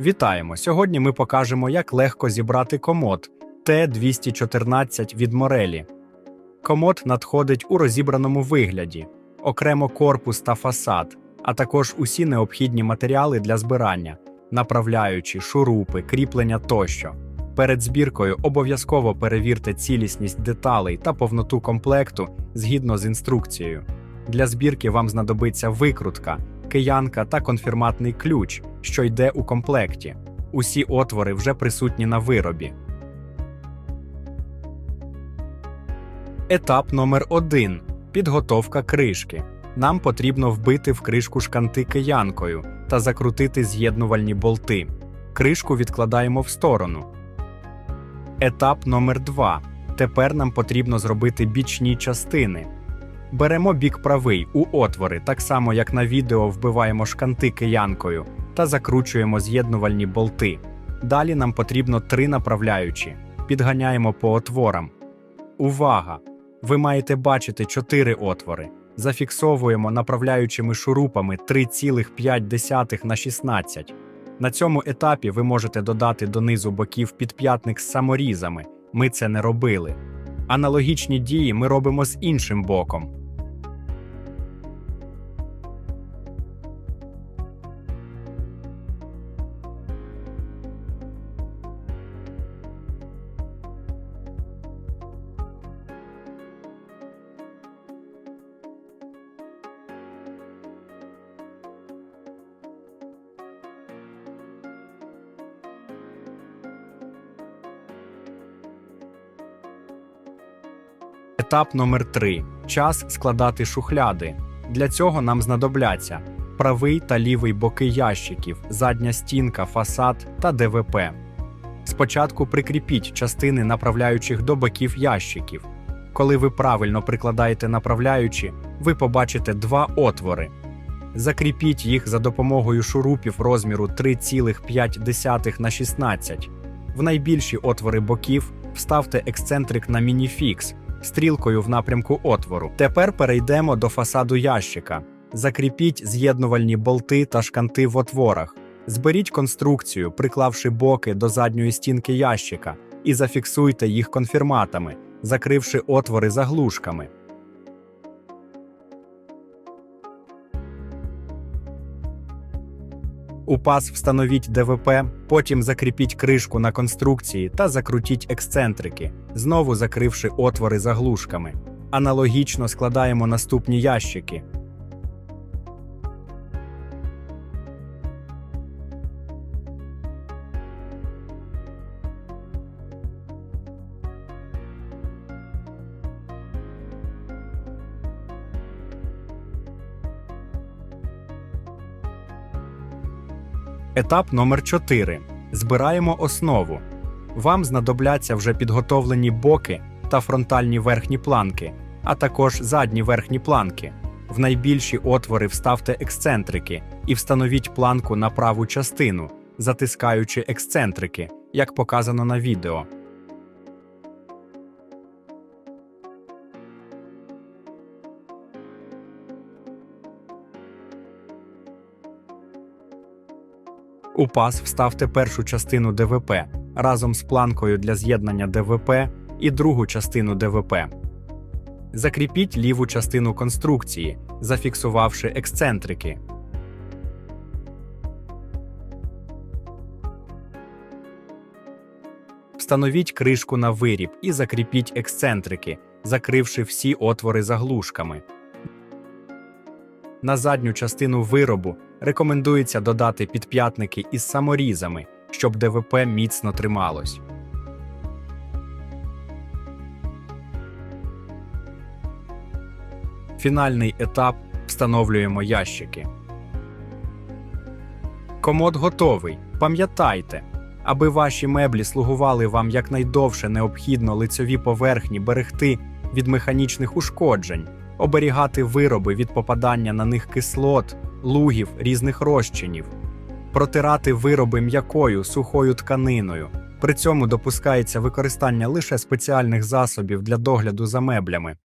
Вітаємо! Сьогодні ми покажемо, як легко зібрати комод Т214 від Морелі. Комод надходить у розібраному вигляді, окремо корпус та фасад, а також усі необхідні матеріали для збирання, направляючі, шурупи, кріплення тощо. Перед збіркою обов'язково перевірте цілісність деталей та повноту комплекту згідно з інструкцією. Для збірки вам знадобиться викрутка, киянка та конфірматний ключ, що йде у комплекті. Усі отвори вже присутні на виробі. Етап номер 1 підготовка кришки. Нам потрібно вбити в кришку шканти киянкою та закрутити з'єднувальні болти. Кришку відкладаємо в сторону. Етап номер 2 Тепер нам потрібно зробити бічні частини. Беремо бік правий у отвори, так само як на відео вбиваємо шканти киянкою та закручуємо з'єднувальні болти. Далі нам потрібно три направляючі. Підганяємо по отворам. Увага! Ви маєте бачити чотири отвори. Зафіксовуємо направляючими шурупами 3,5 на 16. На цьому етапі ви можете додати донизу боків підп'ятник з саморізами. Ми це не робили. Аналогічні дії ми робимо з іншим боком. Етап номер 3 час складати шухляди. Для цього нам знадобляться правий та лівий боки ящиків, задня стінка, фасад та ДВП. Спочатку прикріпіть частини направляючих до боків ящиків. Коли ви правильно прикладаєте направляючі, ви побачите два отвори. Закріпіть їх за допомогою шурупів розміру 3,5 на 16. В найбільші отвори боків вставте ексцентрик на мініфікс стрілкою в напрямку отвору. Тепер перейдемо до фасаду ящика. Закріпіть з'єднувальні болти та шканти в отворах. Зберіть конструкцію, приклавши боки до задньої стінки ящика, і зафіксуйте їх конфірматами, закривши отвори заглушками. У паз встановіть ДВП, потім закріпіть кришку на конструкції та закрутіть ексцентрики, знову закривши отвори заглушками. Аналогічно складаємо наступні ящики. Етап номер 4. Збираємо основу. Вам знадобляться вже підготовлені боки та фронтальні верхні планки, а також задні верхні планки. В найбільші отвори вставте ексцентрики і встановіть планку на праву частину, затискаючи ексцентрики, як показано на відео. У паз вставте першу частину ДВП разом з планкою для з'єднання ДВП і другу частину ДВП. Закріпіть ліву частину конструкції, зафіксувавши ексцентрики. Встановіть кришку на виріб і закріпіть ексцентрики, закривши всі отвори заглушками. На задню частину виробу рекомендується додати підп'ятники із саморізами, щоб ДВП міцно трималось. Фінальний етап встановлюємо ящики. Комод готовий. Пам'ятайте, аби ваші меблі слугували вам якнайдовше необхідно лицьові поверхні берегти від механічних ушкоджень, оберігати вироби від попадання на них кислот, лугів різних розчинів, протирати вироби м'якою сухою тканиною. При цьому допускається використання лише спеціальних засобів для догляду за меблями.